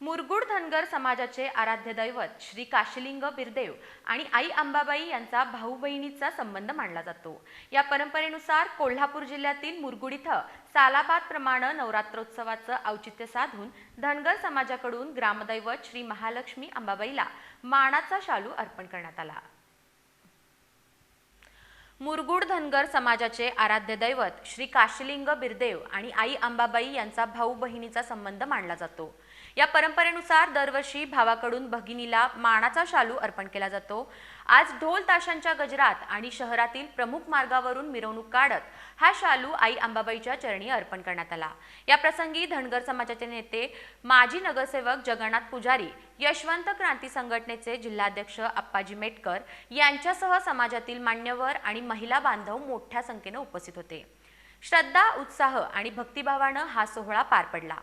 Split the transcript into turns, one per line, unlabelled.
मुरगुड धनगर समाजाचे आराध्य दैवत श्री काशीलिंग बिरदेव आणि आई अंबाबाई यांचा भाऊ बहिणीचा संबंध मानला जातो. या परंपरेनुसार कोल्हापूर जिल्ह्यातील मुरगुड इथं सालाबाद प्रमाणे नवरात्रोत्सवाचं औचित्य साधून धनगर समाजाकडून ग्रामदैवत श्री महालक्ष्मी अंबाबाईला मानाचा शालू अर्पण करण्यात आला. मुरगुड धनगर समाजाचे आराध्य दैवत श्री काशीलिंग बिरदेव आणि आई अंबाबाई यांचा भाऊ बहिणीचा संबंध मानला जातो. या परंपरेनुसार दरवर्षी भावाकडून भगिनीला मानाचा शालू अर्पण केला जातो. आज ढोल ताशांच्या गजरात आणि शहरातील प्रमुख मार्गावरून मिरवणूक काढत हा शालू आई अंबाबाईच्या चरणी अर्पण करण्यात आला. या प्रसंगी धनगर समाजाचे नेते माजी नगरसेवक जगन्नाथ पुजारी यशवंत क्रांती संघटनेचे जिल्हाध्यक्ष अप्पाजी मेटकर यांच्यासह समाजातील मान्यवर आणि महिला बांधव मोठ्या संख्येने उपस्थित होते. श्रद्धा उत्साह आणि भक्तिभावानं हा सोहळा पार पडला.